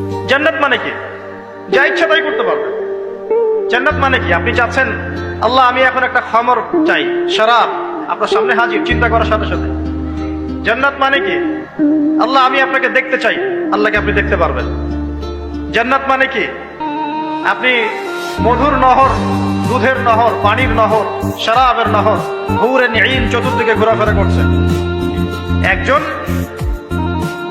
জান্নাত মানে কি? যা ইচ্ছা তাই করতে পারবে। জান্নাত মানে কি? আপনি চাচ্ছেন, আল্লাহ, আমি এখন একটা খমর চাই, শরাব। আপনার সামনে হাজির, চিন্তা করার সাথে সাথে। জান্নাত মানে কি? আল্লাহ, আমি আপনাকে দেখতে চাই, আল্লাহকে আপনি দেখতে পারবেন। জান্নাত মানে কি? আপনি মধুর নহর, দুধের নহর, পানির নহর, শরাবের নহর হুরে নিম চতুর্দিকে ঘোরাফেরা করছেন। একজন